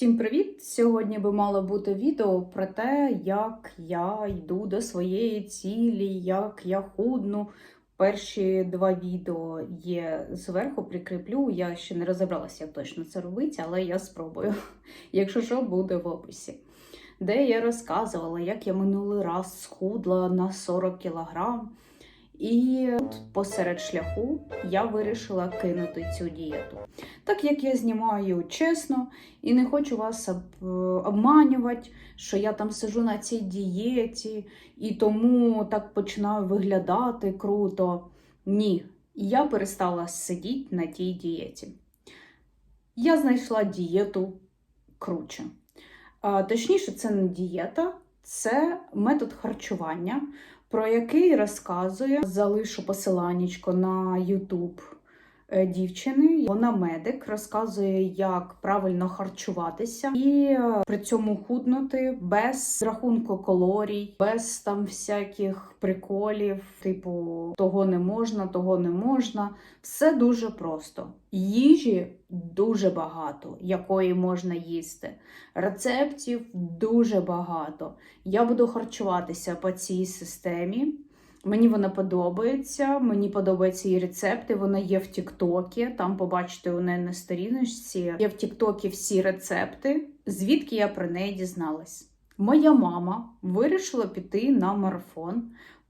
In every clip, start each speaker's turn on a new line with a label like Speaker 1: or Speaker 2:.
Speaker 1: Всім привіт! Сьогодні би мало бути відео про те, як я йду до своєї цілі, як я худну. Перші два відео є зверху, прикріплю. Я ще не розібралася, як точно це робити, але я спробую. Якщо що, буде в описі. Де я розказувала, як я минулий раз схудла на 40 кілограм. І от посеред шляху я вирішила кинути цю дієту. Так як я знімаю чесно і не хочу вас обманювати, що я там сижу на цій дієті і тому так починаю виглядати круто. Ні, я перестала сидіти на тій дієті. Я знайшла дієту круче. Точніше, це не дієта, це метод харчування, про який розказує, залишу посиланнячко на YouTube дівчини. Вона медик, розказує, як правильно харчуватися і е, при цьому худнути без рахунку калорій, без там всяких приколів, типу того не можна, того не можна. Все дуже просто. Їжі дуже багато, якої можна їсти. Рецептів дуже багато. Я буду харчуватися по цій системі. Мені вона подобається. Мені подобаються її рецепти. Вона є в Тіктокі. Там побачите у неї на сторіночці. Є в Тіктокі всі рецепти. Звідки я про неї дізналась? Моя мама вирішила піти на марафон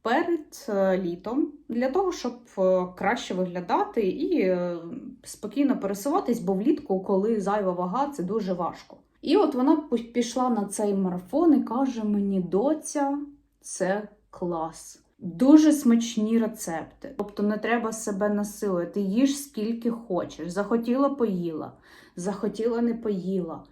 Speaker 1: перед е, літом для того, щоб е, краще виглядати і е, спокійно пересуватись, бо влітку, коли зайва вага, це дуже важко. І от вона пішла на цей марафон і каже мені: доця, це клас. Дуже смачні рецепти. Тобто не треба себе насилувати. Їж скільки хочеш. Захотіла поїла, захотіла не поїла.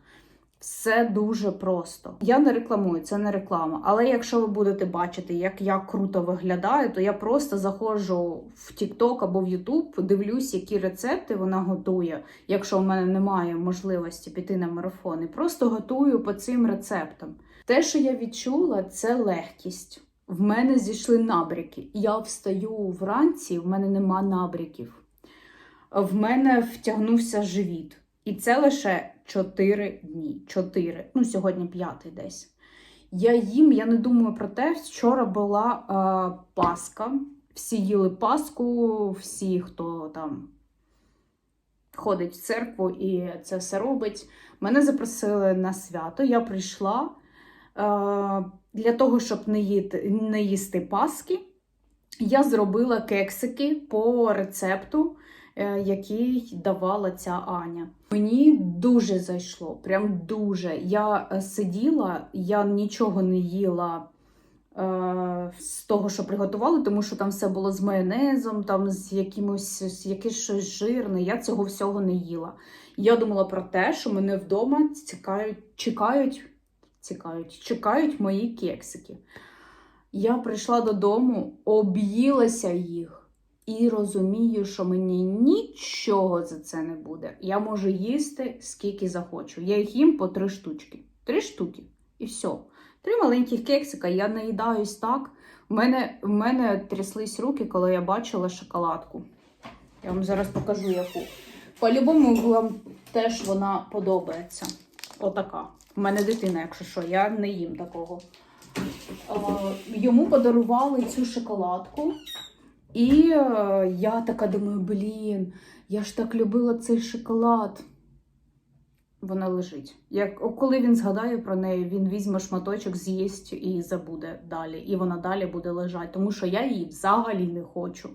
Speaker 1: Все дуже просто. Я не рекламую, це не реклама. Але якщо ви будете бачити, як я круто виглядаю, то я просто заходжу в TikTok або в YouTube, дивлюсь, які рецепти вона готує, якщо в мене немає можливості піти на марафон, і просто готую по цим рецептам. Те, що я відчула, це легкість. В мене зійшли набряки. Я встаю вранці, в мене нема набряків. В мене втягнувся живіт. І це лише 4 дні. 4. Ну, сьогодні п'ятий десь. Я їм, я не думаю про те, вчора була е, Пасха. Всі їли Пасху, всі, хто там ходить в церкву і це все робить. Мене запросили на свято. Я прийшла для того, щоб не, їти, не їсти Пасхи. Я зробила кексики по рецепту, е, який давала ця Аня. Мені дуже зайшло, прям дуже. Я е, сиділа, я нічого не їла е, з того, що приготували, тому що там все було з майонезом, там з якимось якесь щось жирне. Я цього всього не їла. Я думала про те, що мене вдома цікають, чекають, цікають, чекають мої кексики. Я прийшла додому, об'їлася їх і розумію, що мені нічого за це не буде. Я можу їсти скільки захочу. Я їх їм по три штучки. Три штуки. І все. Три маленьких кексика, я наїдаюсь так. В мене, в мене тряслись руки, коли я бачила шоколадку. Я вам зараз покажу яку. По-любому вам теж вона подобається. Отака. У мене дитина, якщо що, я не їм такого. Е, Йому подарували цю шоколадку. І е, я така думаю, блін, я ж так любила цей шоколад. Вона лежить. Як, коли він згадає про неї, він візьме шматочок, з'їсть і забуде далі. І вона далі буде лежати, тому що я її взагалі не хочу.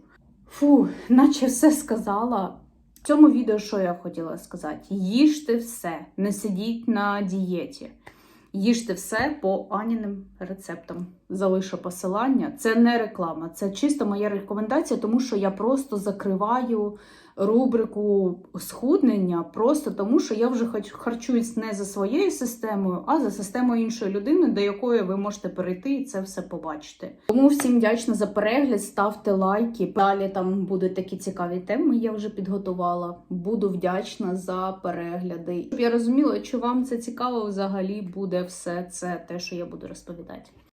Speaker 1: Фу, наче все сказала. В цьому відео що я хотіла сказати? Їжте все, не сидіть на дієті. Їжте все по Аніним рецептам. Залишу посилання. Це не реклама, це чисто моя рекомендація, тому що я просто закриваю рубрику схуднення, просто тому що я вже харчуюсь не за своєю системою, а за системою іншої людини, до якої ви можете перейти і це все побачити. Тому всім вдячна за перегляд, ставте лайки. Далі там будуть такі цікаві теми. Я вже підготувала. Буду вдячна за перегляди. Щоб я розуміла, чи вам це цікаво взагалі буде все це те, що я буду розповідати.